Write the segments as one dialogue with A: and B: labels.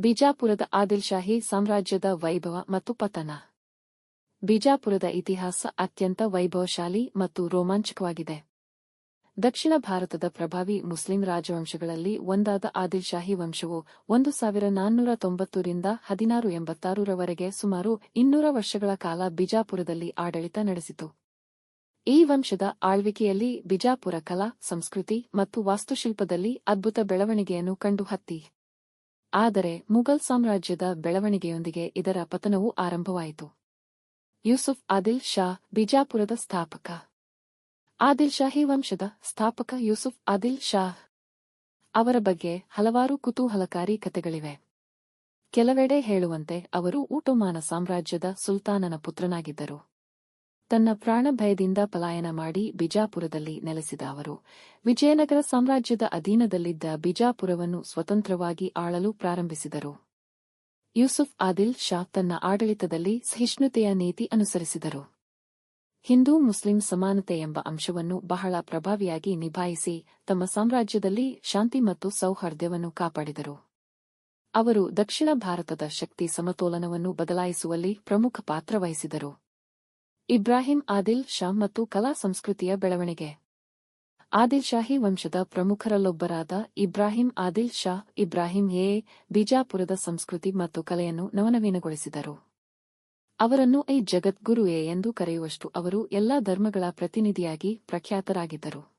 A: ಬಿಜಾಪುರದ ಆದಿಲ್ಶಾಹಿ ಸಾಮ್ರಾಜ್ಯದ ವೈಭವ ಮತ್ತು ಪತನ. ಬಿಜಾಪುರದ ಇತಿಹಾಸ ಅತ್ಯಂತ ವೈಭವಶಾಲಿ ಮತ್ತು ರೋಮಾಂಚಕವಾಗಿದೆ. ದಕ್ಷಿಣ ಭಾರತದ ಪ್ರಭಾವಿ ಮುಸ್ಲಿಂ ರಾಜವಂಶಗಳಲ್ಲಿ ಒಂದಾದ ಆದಿಲ್ಶಾಹಿ ವಂಶವು ಒಂದು ಸಾವಿರ ನಾನ್ನೂರ ತೊಂಬತ್ತರಿಂದ ಹದಿನಾರು ಎಂಬತ್ತಾರರವರೆಗೆ ಸುಮಾರು ಇನ್ನೂರ ವರ್ಷಗಳ ಕಾಲ ಬಿಜಾಪುರದಲ್ಲಿ ಆಡಳಿತ ನಡೆಸಿತು. ಈ ವಂಶದ ಆಳ್ವಿಕೆಯಲ್ಲಿ ಬಿಜಾಪುರ ಕಲಾ, ಸಂಸ್ಕೃತಿ ಮತ್ತು ವಾಸ್ತುಶಿಲ್ಪದಲ್ಲಿ ಅದ್ಭುತ ಬೆಳವಣಿಗೆಯನ್ನು ಕಂಡು ಹತ್ತಿ. ಆದರೆ ಮುಘಲ್ ಸಾಮ್ರಾಜ್ಯದ ಬೆಳವಣಿಗೆಯೊಂದಿಗೆ ಇದರ ಪತನವೂ ಆರಂಭವಾಯಿತು. ಯೂಸುಫ್ ಆದಿಲ್ ಶಾ ಬಿಜಾಪುರದ ಸ್ಥಾಪಕ. ಆದಿಲ್ ಶಾಹಿ ವಂಶದ ಸ್ಥಾಪಕ ಯೂಸುಫ್ ಆದಿಲ್ ಶಾ ಅವರ ಬಗ್ಗೆ ಹಲವಾರು ಕುತೂಹಲಕಾರಿ ಕಥೆಗಳಿವೆ. ಕೆಲವೆಡೆ ಹೇಳುವಂತೆ ಅವರು ಊಟೋಮಾನ ಸಾಮ್ರಾಜ್ಯದ ಸುಲ್ತಾನನ ಪುತ್ರನಾಗಿದ್ದರು. ತನ್ನ ಪ್ರಾಣಭಯದಿಂದ ಪಲಾಯನ ಮಾಡಿ ಬಿಜಾಪುರದಲ್ಲಿ ನೆಲೆಸಿದ ಅವರು, ವಿಜಯನಗರ ಸಾಮ್ರಾಜ್ಯದ ಅಧೀನದಲ್ಲಿದ್ದ ಬಿಜಾಪುರವನ್ನು ಸ್ವತಂತ್ರವಾಗಿ ಆಳಲು ಪ್ರಾರಂಭಿಸಿದರು. ಯೂಸುಫ್ ಆದಿಲ್ ಶಾ ತನ್ನ ಆಡಳಿತದಲ್ಲಿ ಸಹಿಷ್ಣುತೆಯ ನೀತಿ ಅನುಸರಿಸಿದರು. ಹಿಂದೂ ಮುಸ್ಲಿಂ ಸಮಾನತೆ ಎಂಬ ಅಂಶವನ್ನು ಬಹಳ ಪ್ರಭಾವಿಯಾಗಿ ನಿಭಾಯಿಸಿ ತಮ್ಮ ಸಾಮ್ರಾಜ್ಯದಲ್ಲಿ ಶಾಂತಿ ಮತ್ತು ಸೌಹಾರ್ದವನ್ನು ಕಾಪಾಡಿದರು. ಅವರು ದಕ್ಷಿಣ ಭಾರತದ ಶಕ್ತಿ ಸಮತೋಲನವನ್ನು ಬದಲಾಯಿಸುವಲ್ಲಿ ಪ್ರಮುಖ ಪಾತ್ರ ವಹಿಸಿದರು. ಇಬ್ರಾಹಿಂ ಆದಿಲ್ ಶಾ ಮತ್ತು ಕಲಾ ಸಂಸ್ಕೃತಿಯ ಬೆಳವಣಿಗೆ. ಆದಿಲ್ ಶಾಹಿ ವಂಶದ ಪ್ರಮುಖರಲ್ಲೊಬ್ಬರಾದ ಇಬ್ರಾಹಿಂ ಆದಿಲ್ ಶಾ, ಇಬ್ರಾಹಿಂ ಎ, ಬಿಜಾಪುರದ ಸಂಸ್ಕೃತಿ ಮತ್ತು ಕಲೆಯನ್ನು ನವನವೀನಗೊಳಿಸಿದರು. ಅವರನ್ನು ಐ ಜಗದ್ಗುರು ಎ ಎಂದು ಕರೆಯುವಷ್ಟು ಅವರು ಎಲ್ಲಾ ಧರ್ಮಗಳ ಪ್ರತಿನಿಧಿಯಾಗಿ ಪ್ರಖ್ಯಾತರಾಗಿದ್ದರು.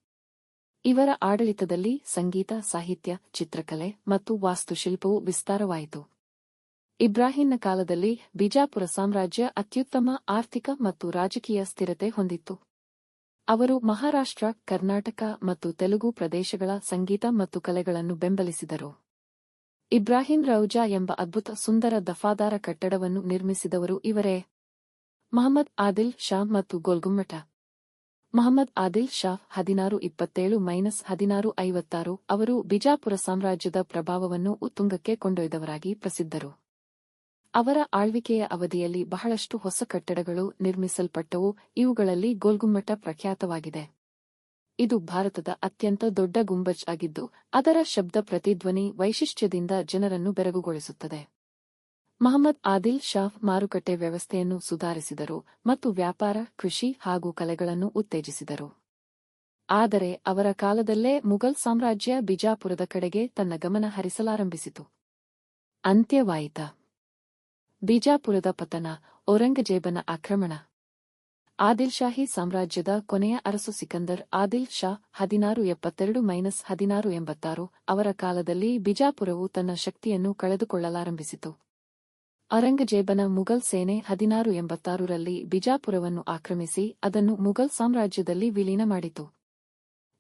A: ಇವರ ಆಡಳಿತದಲ್ಲಿ ಸಂಗೀತ, ಸಾಹಿತ್ಯ, ಚಿತ್ರಕಲೆ ಮತ್ತು ವಾಸ್ತುಶಿಲ್ಪವು ವಿಸ್ತಾರವಾಯಿತು. ಇಬ್ರಾಹಿಂನ ಕಾಲದಲ್ಲಿ ಬಿಜಾಪುರ ಸಾಮ್ರಾಜ್ಯ ಅತ್ಯುತ್ತಮ, ಆರ್ಥಿಕ ಮತ್ತು ರಾಜಕೀಯ ಸ್ಥಿರತೆ ಹೊಂದಿತ್ತು. ಅವರು ಮಹಾರಾಷ್ಟ್ರ, ಕರ್ನಾಟಕ ಮತ್ತು ತೆಲುಗು ಪ್ರದೇಶಗಳ ಸಂಗೀತ ಮತ್ತು ಕಲೆಗಳನ್ನು ಬೆಂಬಲಿಸಿದರು. ಇಬ್ರಾಹಿಂ ರೌಜಾ ಎಂಬ ಅದ್ಭುತ ಸುಂದರ ದಫಾದಾರ ಕಟ್ಟಡವನ್ನು ನಿರ್ಮಿಸಿದವರು ಇವರೇ. ಮಹಮ್ಮದ್ ಆದಿಲ್ ಶಾ ಮತ್ತು ಗೋಲ್ಗುಮ್ಮಟ. ಮಹಮ್ಮದ್ ಆದಿಲ್ ಶಾ ಹದಿನಾರು ಇಪ್ಪತ್ತೇಳು ಮೈನಸ್ ಹದಿನಾರು ಐವತ್ತಾರು ಅವರು ಬಿಜಾಪುರ ಸಾಮ್ರಾಜ್ಯದ ಪ್ರಭಾವವನ್ನು ಉತ್ತುಂಗಕ್ಕೆ ಕೊಂಡೊಯ್ದವರಾಗಿ ಪ್ರಸಿದ್ಧರು. ಅವರ ಆಳ್ವಿಕೆಯ ಅವಧಿಯಲ್ಲಿ ಬಹಳಷ್ಟು ಹೊಸ ಕಟ್ಟಡಗಳು ನಿರ್ಮಿಸಲ್ಪಟ್ಟವು. ಇವುಗಳಲ್ಲಿ ಗೋಲ್ಗುಮ್ಮಟ ಪ್ರಖ್ಯಾತವಾಗಿದೆ. ಇದು ಭಾರತದ ಅತ್ಯಂತ ದೊಡ್ಡ ಗುಂಬಜ್ ಆಗಿದ್ದು, ಅದರ ಶಬ್ದ ಪ್ರತಿಧ್ವನಿ ವೈಶಿಷ್ಟ್ಯದಿಂದ ಜನರನ್ನು ಬೆರಗುಗೊಳಿಸುತ್ತದೆ. ಮಹಮ್ಮದ್ ಆದಿಲ್ ಶಾಹ್ ಮಾರುಕಟ್ಟೆ ವ್ಯವಸ್ಥೆಯನ್ನು ಸುಧಾರಿಸಿದರು ಮತ್ತು ವ್ಯಾಪಾರ, ಕೃಷಿ ಹಾಗೂ ಕಲೆಗಳನ್ನು ಉತ್ತೇಜಿಸಿದರು. ಆದರೆ ಅವರ ಕಾಲದಲ್ಲೇ ಮುಘಲ್ ಸಾಮ್ರಾಜ್ಯ ಬಿಜಾಪುರದ ಕಡೆಗೆ ತನ್ನ ಗಮನ ಹರಿಸಲಾರಂಭಿಸಿತು. ಅಂತ್ಯವಾಯಿತ. ಬಿಜಾಪುರದ ಪತನ, ಔರಂಗಜೇಬನ ಆಕ್ರಮಣ. ಆದಿಲ್ ಶಾಹಿ ಸಾಮ್ರಾಜ್ಯದ ಕೊನೆಯ ಅರಸು ಸಿಕಂದರ್ ಆದಿಲ್ ಶಾ ಹದಿನಾರು ಎಪ್ಪತ್ತೆರಡು ಮೈನಸ್ ಹದಿನಾರು ಎಂಬತ್ತಾರು ಅವರ ಕಾಲದಲ್ಲಿ ಬಿಜಾಪುರವು ತನ್ನ ಶಕ್ತಿಯನ್ನು ಕಳೆದುಕೊಳ್ಳಲಾರಂಭಿಸಿತು. ಔರಂಗಜೇಬನ ಮುಘಲ್ ಸೇನೆ ಹದಿನಾರು ಎಂಬತ್ತಾರರಲ್ಲಿ ಬಿಜಾಪುರವನ್ನು ಆಕ್ರಮಿಸಿ ಅದನ್ನು ಮುಘಲ್ ಸಾಮ್ರಾಜ್ಯದಲ್ಲಿ ವಿಲೀನ ಮಾಡಿತು.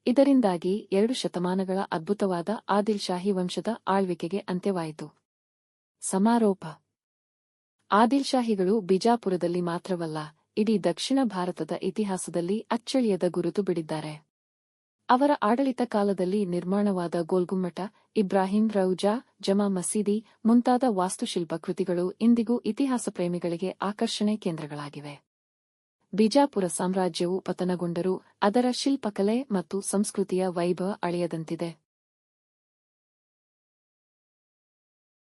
A: ಇದರಿಂದಾಗಿ ಎರಡು ಶತಮಾನಗಳ ಅದ್ಭುತವಾದ ಆದಿಲ್ ಶಾಹಿ ವಂಶದ ಆಳ್ವಿಕೆಗೆ ಅಂತ್ಯವಾಯಿತು. ಸಮಾರೋಪ ಆದಿಲ್ ಶಾಹಿಗಳು ಬಿಜಾಪುರದಲ್ಲಿ ಮಾತ್ರವಲ್ಲ, ಇಡೀ ದಕ್ಷಿಣ ಭಾರತದ ಇತಿಹಾಸದಲ್ಲಿ ಅಚ್ಚಳಿಯದ ಗುರುತು ಬಿಡಿದ್ದಾರೆ. ಅವರ ಆಡಳಿತ ಕಾಲದಲ್ಲಿ ನಿರ್ಮಾಣವಾದ ಗೋಲ್ಗುಮ್ಮಟ, ಇಬ್ರಾಹಿಂ ರೌಜಾ, ಜಮಾ ಮಸೀದಿ ಮುಂತಾದ ವಾಸ್ತುಶಿಲ್ಪ ಕೃತಿಗಳು ಇಂದಿಗೂ ಇತಿಹಾಸ ಪ್ರೇಮಿಗಳಿಗೆ ಆಕರ್ಷಣೆ ಕೇಂದ್ರಗಳಾಗಿವೆ. ಬಿಜಾಪುರ ಸಾಮ್ರಾಜ್ಯವು ಪತನಗೊಂಡರೂ ಅದರ ಶಿಲ್ಪಕಲೆ ಮತ್ತು ಸಂಸ್ಕೃತಿಯ ವೈಭವ ಅಳೆಯದಂತಿದೆ.